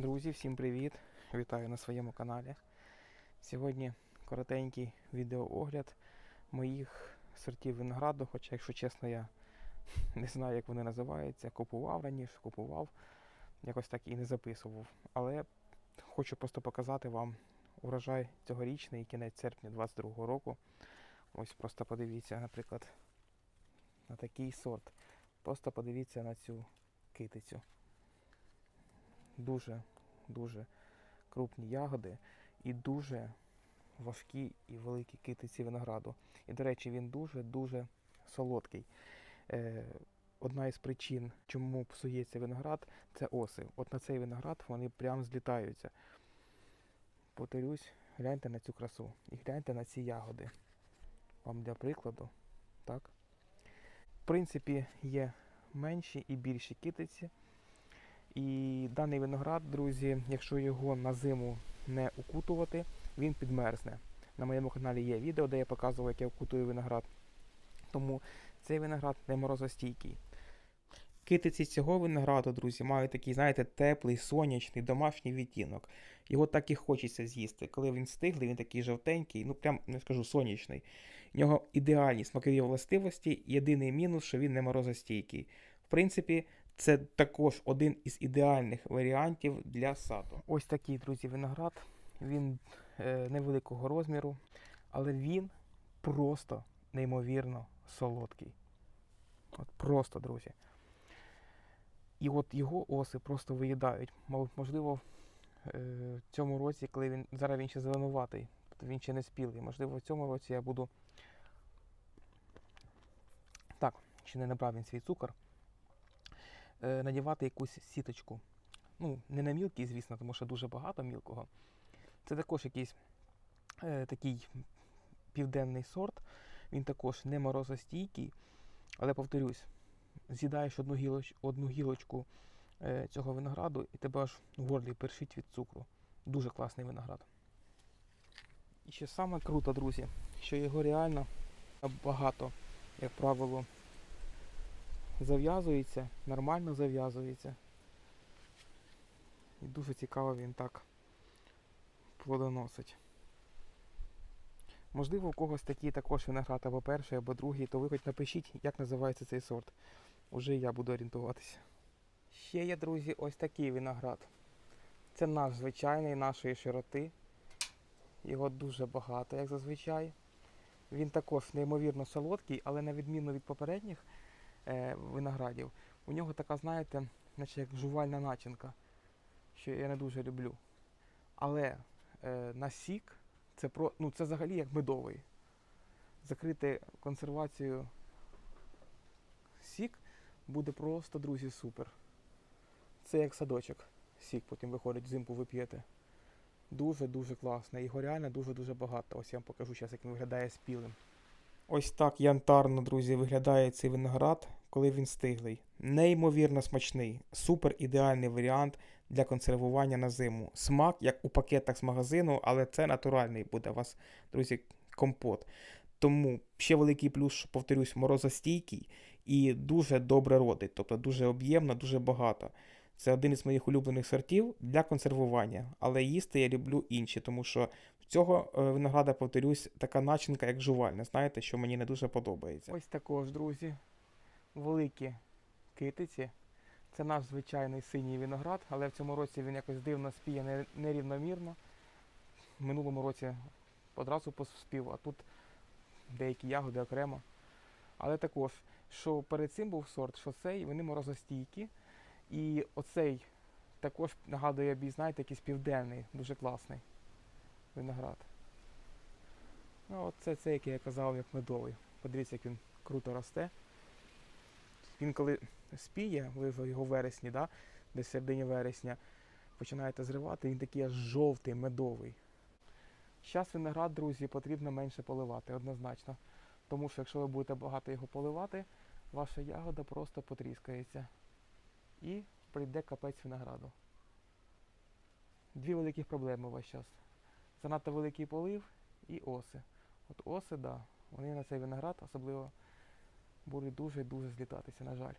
Друзі, всім привіт! Вітаю на своєму каналі. Сьогодні коротенький відеоогляд моїх сортів винограду, хоча, якщо чесно, я не знаю, як вони називаються. Купував раніше, купував, якось так і не записував. Але хочу просто показати вам урожай цьогорічний, кінець серпня 22-го року. Ось просто подивіться, наприклад, на такий сорт. Просто подивіться на цю китицю дуже дуже крупні ягоди і дуже важкі і великі китиці винограду. І, до речі, він дуже-дуже солодкий. Е, одна із причин, чому псується виноград, це оси. От на цей виноград вони прям злітаються. Повторюсь, гляньте на цю красу і гляньте на ці ягоди. Вам для прикладу, так? В принципі, є менші і більші китиці. І даний виноград, друзі, якщо його на зиму не укутувати, він підмерзне. На моєму каналі є відео, де я показував, як я укутую виноград. Тому цей виноград не морозостійкий. Китиці цього винограду, друзі, мають такий, знаєте, теплий, сонячний, домашній відтінок. Його так і хочеться з'їсти. Коли він стиглий, він такий жовтенький, ну прям не скажу сонячний. У нього ідеальні смакові властивості. Єдиний мінус, що він не морозостійкий. Принципі, це також один із ідеальних варіантів для саду. Ось такий, друзі, виноград. Він е, невеликого розміру, але він просто неймовірно солодкий. От просто, друзі. І от його оси просто виїдають. Можливо, е, в цьому році, коли він. Зараз він ще зеленуватий, тобто він ще не спілий. Можливо, в цьому році я буду. Так, ще не набрав він свій цукор надівати якусь сіточку. Ну, не на мілкий, звісно, тому що дуже багато мілкого. Це також якийсь е, такий південний сорт. Він також не морозостійкий, але повторюсь, з'їдаєш одну, гілоч, одну гілочку е, цього винограду і тебе аж в горлі першить від цукру. Дуже класний виноград. І ще саме круто, друзі, що його реально багато, як правило, зав'язується, нормально зав'язується. І дуже цікаво він так плодоносить. Можливо, у когось такий також виноград або перший, або другий, то ви хоч напишіть, як називається цей сорт. Уже я буду орієнтуватися. Ще є, друзі, ось такий виноград. Це наш звичайний нашої широти. Його дуже багато, як зазвичай. Він також неймовірно солодкий, але на відміну від попередніх е, виноградів, у нього така, знаєте, наче як жувальна начинка, що я не дуже люблю. Але е, на сік це про, ну, це взагалі як медовий. Закрити консервацію сік буде просто, друзі, супер. Це як садочок. Сік потім виходить, взимку ви п'єте. Дуже-дуже класно. Його реально дуже-дуже багато. Ось я вам покажу зараз, як він виглядає спілим. Ось так янтарно, друзі, виглядає цей виноград, коли він стиглий. Неймовірно смачний, супер ідеальний варіант для консервування на зиму. Смак, як у пакетах з магазину, але це натуральний буде у вас, друзі, компот. Тому ще великий плюс, що, повторюсь, морозостійкий і дуже добре родить, тобто дуже об'ємно, дуже багато. Це один із моїх улюблених сортів для консервування, але їсти я люблю інші, тому що в цього е, винограда, повторюсь, така начинка, як жувальна, знаєте, що мені не дуже подобається. Ось також, друзі, великі китиці. Це наш звичайний синій виноград, але в цьому році він якось дивно спіє нерівномірно. В минулому році одразу поспів, а тут деякі ягоди окремо. Але також, що перед цим був сорт, що цей, вони морозостійкі. І оцей також нагадує бій, знаєте, якийсь південний, дуже класний виноград. Ну, от це, який я казав, як медовий. Подивіться, як він круто росте. Він коли спіє, ви його вересні, да? десь середині вересня, починаєте зривати, він такий аж жовтий, медовий. Зараз виноград, друзі, потрібно менше поливати, однозначно. Тому що якщо ви будете багато його поливати, ваша ягода просто потріскається і прийде капець винограду. Дві великих проблеми у вас зараз. Занадто великий полив і оси. От оси, да, вони на цей виноград особливо будуть дуже-дуже злітатися, на жаль.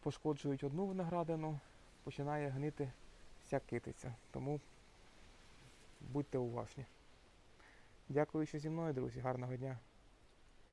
Пошкоджують одну виноградину, починає гнити вся китиця. Тому будьте уважні. Дякую, що зі мною, друзі. Гарного дня.